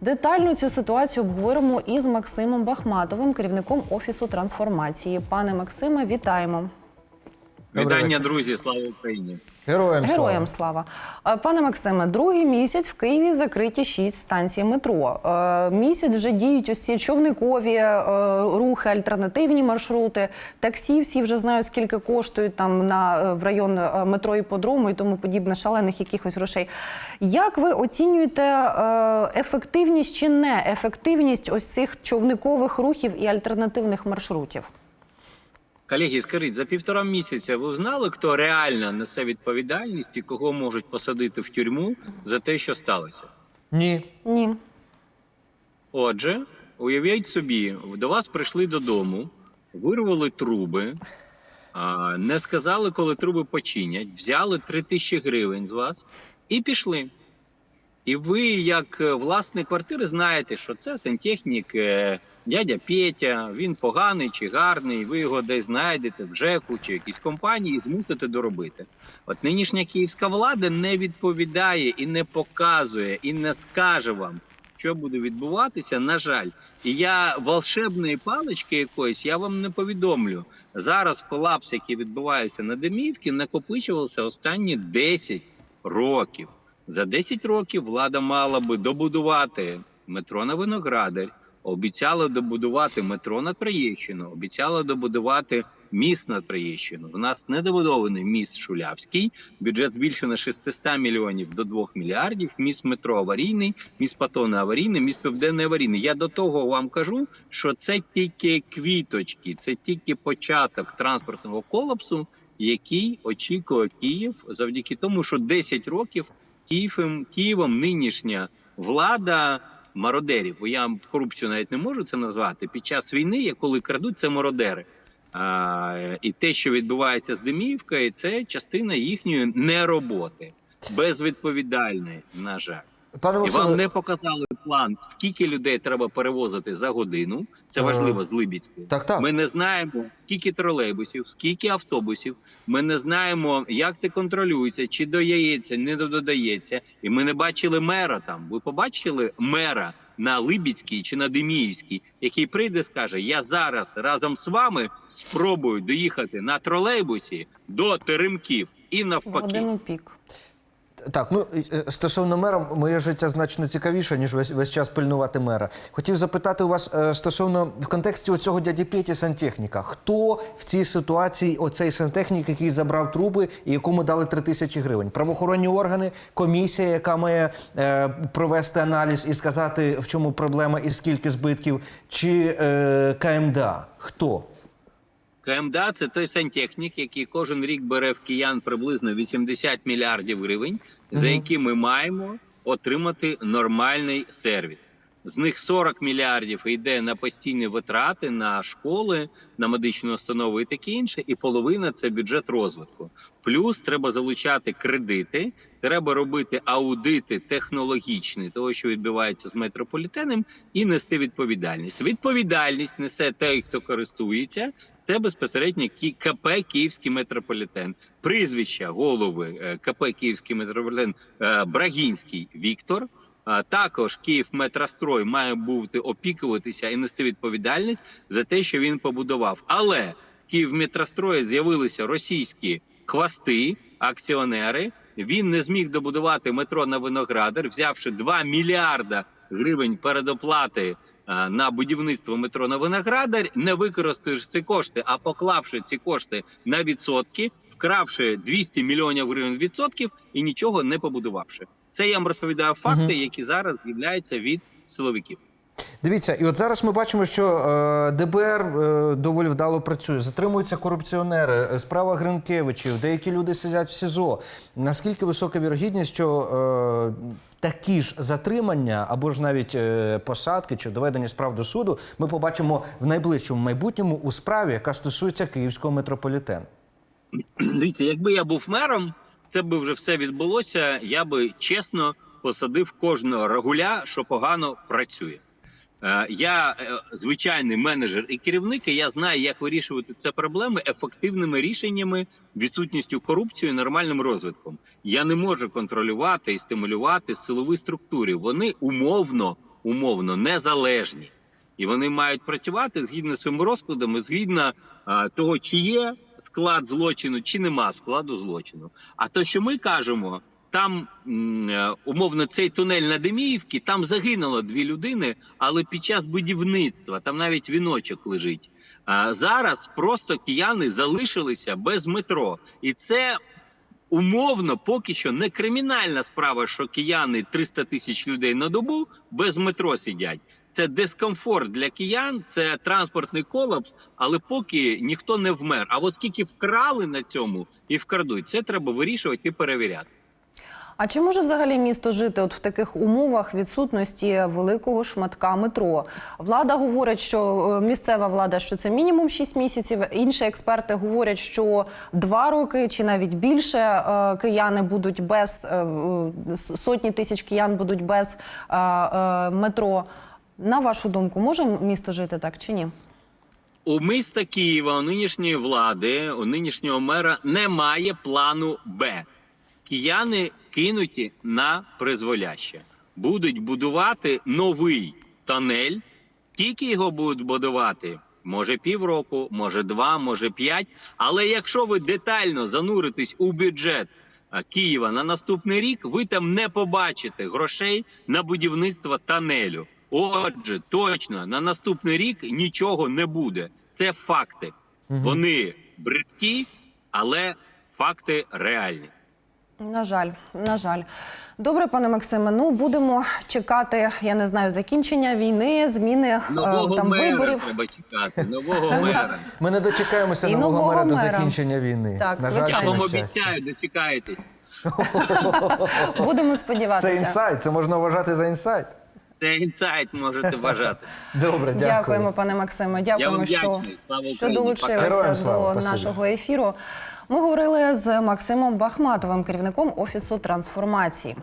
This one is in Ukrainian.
Детально цю ситуацію обговоримо із Максимом Бахматовим, керівником офісу трансформації. Пане Максиме, вітаємо. Вітання, друзі, слава Україні! Героям, Героям слава. Е, Пане Максиме, другий місяць в Києві закриті шість станцій метро. Е, Місяць вже діють ці човникові е, рухи, альтернативні маршрути. Таксі всі вже знають, скільки коштують там на в район метро іпподрому і тому подібне шалених якихось грошей. Як ви оцінюєте ефективність чи неефективність ось цих човникових рухів і альтернативних маршрутів? Колеги, скажіть, за півтора місяця ви знали, хто реально несе відповідальність і кого можуть посадити в тюрму за те, що сталося? Ні. Ні. Отже, уявіть собі, до вас прийшли додому, вирвали труби, а, не сказали, коли труби починять, взяли 3 тисячі гривень з вас і пішли. І ви, як е, власник квартири, знаєте, що це сантехнік е, дядя Петя, він поганий чи гарний, ви його десь знайдете в ЖЕКу чи якійсь компанії і змусите доробити. От нинішня київська влада не відповідає і не показує, і не скаже вам, що буде відбуватися, на жаль. І я волшебної палички якоїсь я вам не повідомлю. Зараз колапс, який відбувається на Демівці, накопичувався останні 10 років. За 10 років влада мала би добудувати метро на Виноградар, обіцяла добудувати метро на Троєщину, обіцяла добудувати міст на Троєщину. У нас недобудований міст Шулявський, бюджет збільшено з 600 мільйонів до 2 мільярдів. Міст метро аварійний, міст Патона аварійний, міст Південний аварійний. Я до того вам кажу, що це тільки квіточки, це тільки початок транспортного колапсу, який очікує Київ завдяки тому, що 10 років Києвом, Києвом нинішня влада мародерів, бо я корупцію навіть не можу це назвати. Під час війни, я коли крадуть, це мародери. А, і те, що відбувається з Деміївкою, це частина їхньої нероботи, безвідповідальної, на жаль. Пане І вам не показали план, скільки людей треба перевозити за годину. Це важливо з Либідської. так, так. Ми не знаємо, скільки тролейбусів, скільки автобусів. Ми не знаємо, як це контролюється, чи додається, не додається. І ми не бачили мера там. Ви побачили мера на Либідській чи на Деміївській, який прийде, скаже: Я зараз разом з вами спробую доїхати на тролейбусі до Теремків і В навпаки. годину пік. Так, ну е, стосовно мера, моє життя значно цікавіше, ніж весь, весь час пильнувати мера. Хотів запитати у вас е, стосовно в контексті оцього дяді Петі сантехніка. Хто в цій ситуації оцей сантехнік, який забрав труби і якому дали 3 тисячі гривень? Правоохоронні органи, комісія, яка має е, провести аналіз і сказати, в чому проблема і скільки збитків, чи е, КМДА? Хто? КМДА це той сантехнік, який кожен рік бере в киян приблизно 80 мільярдів гривень, за які ми маємо отримати нормальний сервіс. З них 40 мільярдів йде на постійні витрати на школи, на медичні установи і таке інше, і половина це бюджет розвитку. Плюс треба залучати кредити, треба робити аудити технологічні того, що відбувається з метрополітеном, і нести відповідальність. Відповідальність несе той, хто користується. Це безпосередньо КП Київський метрополітен. Прізвища голови е, КП Київський метрополітен е, Брагінський Віктор. Також Київметрострой має бути опікуватися і нести відповідальність за те, що він побудував. Але в Київметрострої з'явилися російські хвости, акціонери. Він не зміг добудувати метро на Виноградар, взявши 2 мільярда гривень передоплати на будівництво метро на Виноградар, не використаєш ці кошти, а поклавши ці кошти на відсотки, вкравши 200 мільйонів гривень відсотків і нічого не побудувавши. Це я вам розповідаю факти, які зараз з'являються від силовиків. Дивіться, і от зараз ми бачимо, що е, ДБР е, доволі вдало працює. Затримуються корупціонери, е, справа Гринкевичів, деякі люди сидять в СІЗО. Наскільки висока вірогідність, що такі ж затримання або ж навіть посадки чи доведення справ до суду ми побачимо в найближчому майбутньому у справі, яка стосується київського метрополітену? Дивіться, якби я був мером, це би вже все відбулося. Я би чесно посадив кожного рагуля, що погано працює. Е, Я е, звичайний менеджер і керівник, і я знаю, як вирішувати це проблеми ефективними рішеннями, відсутністю корупції, нормальним розвитком. Я не можу контролювати і стимулювати силові структури. Вони умовно, умовно незалежні, і вони мають працювати згідно з своїми розкладами, згідно а, того, чи є склад злочину, чи нема складу злочину. А то, що ми кажемо, там е, умовно цей тунель на Деміївці, там загинуло дві людини, але під час будівництва там навіть віночок лежить. А зараз просто кияни залишилися без метро, і це умовно поки що не кримінальна справа, що кияни 300 тисяч людей на добу без метро сидять. Це дискомфорт для киян, це транспортний колапс, але поки ніхто не вмер. А от скільки вкрали на цьому і вкрадуть, це треба вирішувати і перевіряти. А чи може взагалі місто жити от в таких умовах відсутності великого шматка метро? Влада говорить, що е, місцева влада, що це мінімум 6 місяців. Інші експерти говорять, що 2 роки чи навіть більше е, кияни будуть без е, сотні тисяч киян будуть без метро. На вашу думку, може місто жити так чи ні? У міста Києва, у нинішньої влади, у нинішнього мера немає плану Б. Кияни кинуті на призволяще. Будуть будувати новий тонель. Скільки його будуть будувати? Може півроку, може два, може п'ять. Але якщо ви детально зануритесь у бюджет Києва на наступний рік, ви там не побачите грошей на будівництво тонелю. Отже, точно на наступний рік нічого не буде. Це факти. Вони бридкі, але факти реальні. На жаль, на жаль. Добре, пане Максиме. Ну будемо чекати, я не знаю, закінчення війни, зміни е, Нового там мера виборів. треба чекати. Нового мера. Ми не дочекаємося І нового, нового мера до закінчення війни. Так, На жаль, Я вам обіцяю, дочекаєтесь. Будемо сподіватися. Це інсайт, це можна вважати за інсайт. Це інсайт можете вважати. Добре, дякую. Дякуємо, пане Максиме. Дякуємо, вам що, що долучилися Героям слава, до нашого ефіру. Ми говорили з Максимом Бахматовим, керівником офісу трансформації.